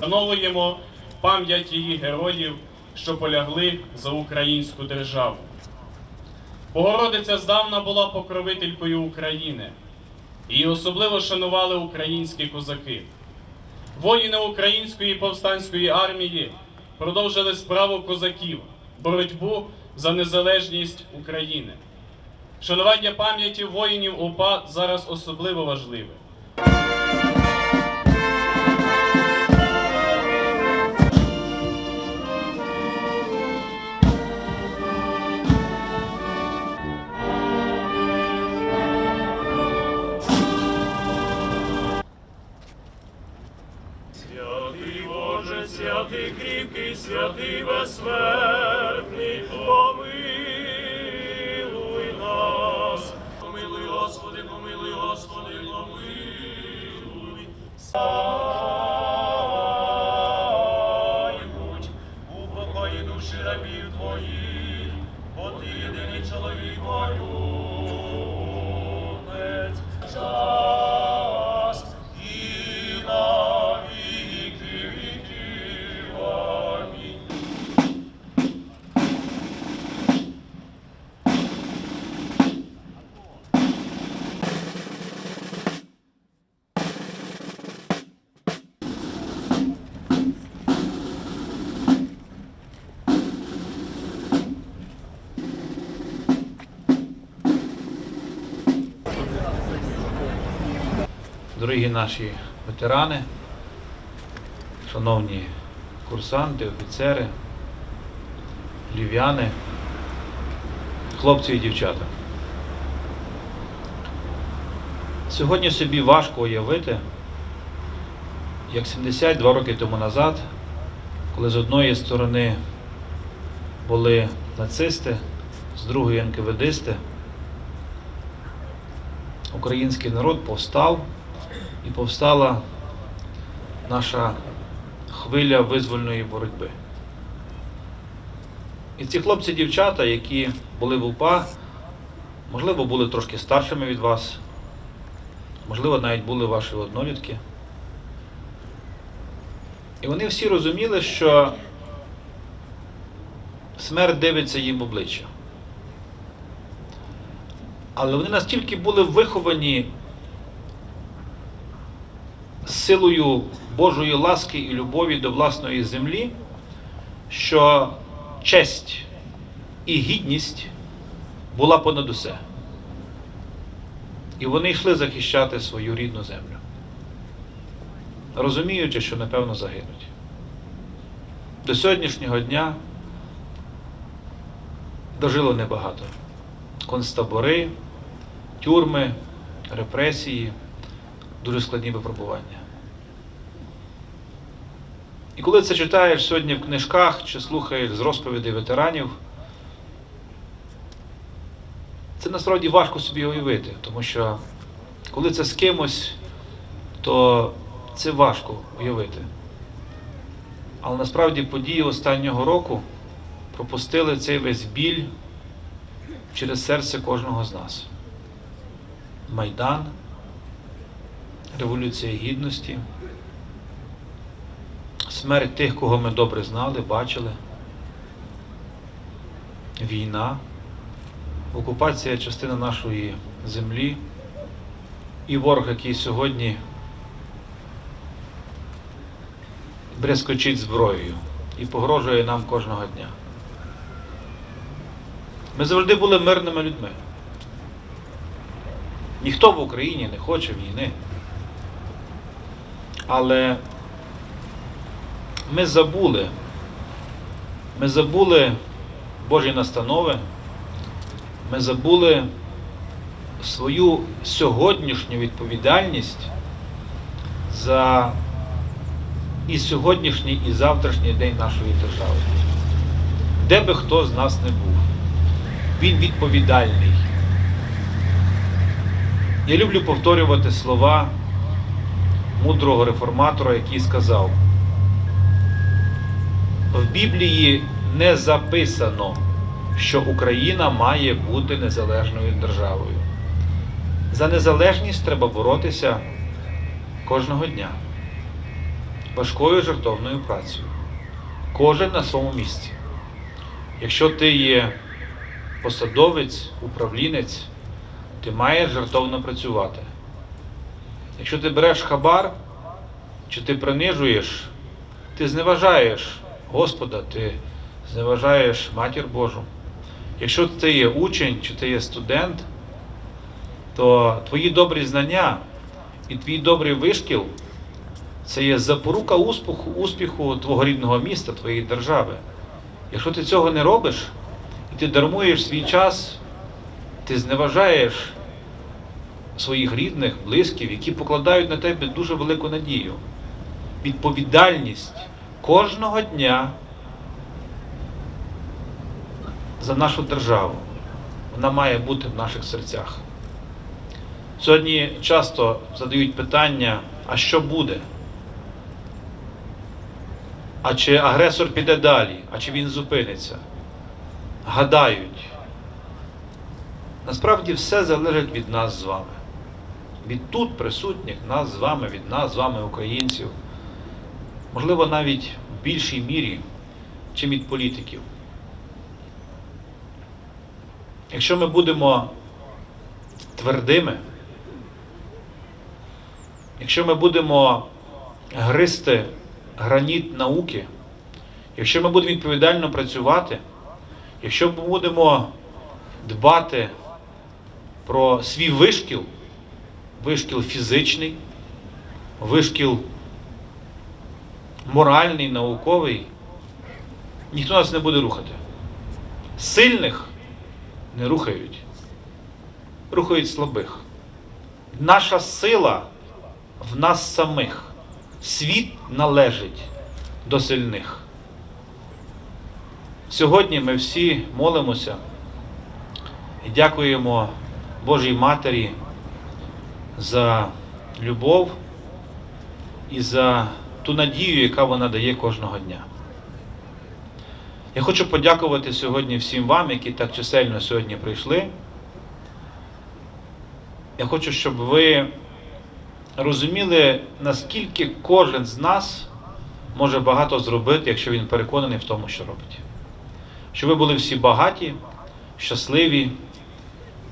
Встановлюємо пам'ять її героїв, що полягли за українську державу. Богородиця здавна була покровителькою України. Її особливо шанували українські козаки. Воїни української повстанської армії продовжили справу козаків, боротьбу за незалежність України. Шанування пам'яті воїнів УПА зараз особливо важливе. Дорогі наші ветерани, шановні курсанти, офіцери, львів'яни, хлопці і дівчата. Сьогодні собі важко уявити, як 72 роки тому назад, коли з одної сторони були нацисти, з другої НКВДисти, український народ повстав і повстала наша хвиля визвольної боротьби. І ці хлопці дівчата, які були в УПА, можливо, були трошки старшими від вас, можливо, навіть були ваші однолітки. І вони всі розуміли, що смерть дивиться їм в обличчя. Але вони настільки були виховані силою Божої ласки і любові до власної землі, що честь і гідність була понад усе. І вони йшли захищати свою рідну землю, розуміючи, що напевно загинуть. До сьогоднішнього дня дожило небагато. Концтабори, тюрми, репресії дуже складні випробування. І коли це читаєш сьогодні в книжках чи слухаєш з розповідей ветеранів, це насправді важко собі уявити, тому що коли це з кимось, то це важко уявити. Але насправді події останнього року пропустили цей весь біль через серце кожного з нас. Майдан, Революція Гідності, смерть тих, кого ми добре знали, бачили, війна, окупація частини нашої землі і ворог, який сьогодні брескочить зброєю і погрожує нам кожного дня. Ми завжди були мирними людьми. Ніхто в Україні не хоче війни. Але ми забули, ми забули Божі настанови, ми забули свою сьогоднішню відповідальність за і сьогоднішній, і завтрашній день нашої держави. Де би хто з нас не був, він відповідальний. Я люблю повторювати слова мудрого реформатора, який сказав: в Біблії не записано, що Україна має бути незалежною державою. За незалежність треба боротися кожного дня. важкою жертовною працею. Кожен на своєму місці. Якщо ти є посадовець, управлінець, ти маєш жертовно працювати. Якщо ти береш хабар, чи ти принижуєш, ти зневажаєш Господа, ти зневажаєш Матір Божу. Якщо ти є учень чи ти є студент, то твої добрі знання і твій добрий вишкіл це є запорука успіху, успіху твого рідного міста, твоєї держави. Якщо ти цього не робиш, і ти дармуєш свій час, ти зневажаєш своїх рідних, близьких, які покладають на тебе дуже велику надію. Відповідальність кожного дня за нашу державу. Вона має бути в наших серцях. Сьогодні часто задають питання, а що буде? А чи агресор піде далі, а чи він зупиниться? Гадають. Насправді все залежить від нас з вами. Від тут присутніх, нас з вами, від нас з вами, українців. Можливо, навіть в більшій мірі, чим від політиків. Якщо ми будемо твердими, якщо ми будемо гристи граніт науки, якщо ми будемо відповідально працювати, якщо ми будемо дбати про свій вишкіл, вишкіл фізичний, вишкіл моральний, науковий, ніхто нас не буде рухати. Сильних не рухають, рухають слабих. Наша сила в нас самих. Світ належить до сильних. Сьогодні ми всі молимося і дякуємо Божій Матері за любов і за ту надію, яка вона дає кожного дня. Я хочу подякувати сьогодні всім вам, які так чисельно сьогодні прийшли. Я хочу, щоб ви розуміли, наскільки кожен з нас може багато зробити, якщо він переконаний в тому, що робить. Щоб ви були всі багаті, щасливі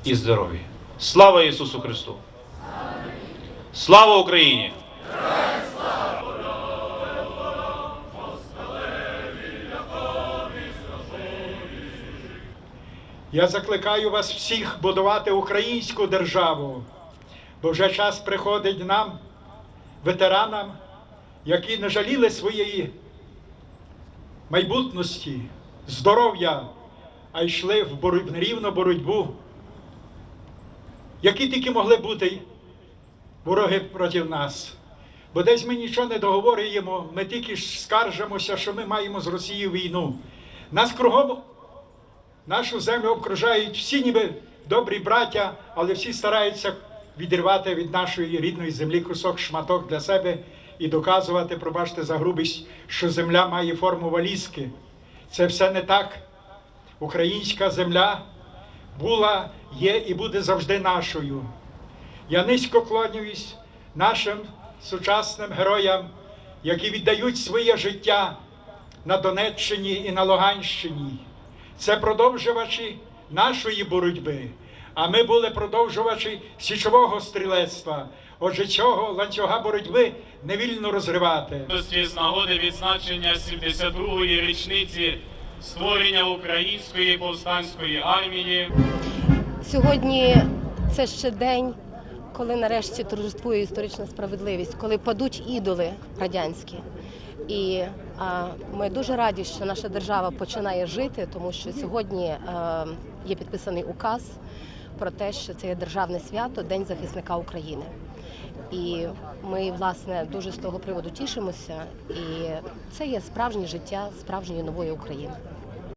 і здорові. Слава Ісусу Христу! Слава Україні! Я закликаю вас всіх будувати українську державу, бо вже час приходить нам, ветеранам, які не жаліли своєї майбутності, здоров'я, а йшли в рівну боротьбу, які тільки могли бути вороги проти нас. Бо десь ми нічого не договорюємо, ми тільки скаржимося, що ми маємо з Росією війну. Нас кругом Нашу землю обкружають всі ніби добрі браття, але всі стараються відірвати від нашої рідної землі кусок шматок для себе і доказувати, пробачте за грубість, що земля має форму валізки. Це все не так. Українська земля була, є і буде завжди нашою. Я низько клонююсь нашим сучасним героям, які віддають своє життя на Донеччині і на Луганщині. Це продовжувачі нашої боротьби. А ми були продовжувачі січового стрілецтва. Отже, цього ланцюга боротьби невільно розривати. Радості з нагоди відзначення 72-ї річниці створення української повстанської армії. Сьогодні це ще день, коли нарешті торжествує історична справедливість, коли падуть ідоли радянські. І ми дуже раді, що наша держава починає жити, тому що сьогодні е, є підписаний указ про те, що це є державне свято День захисника України. І ми, власне, дуже з того приводу тішимося. І це є справжнє життя справжньої нової України.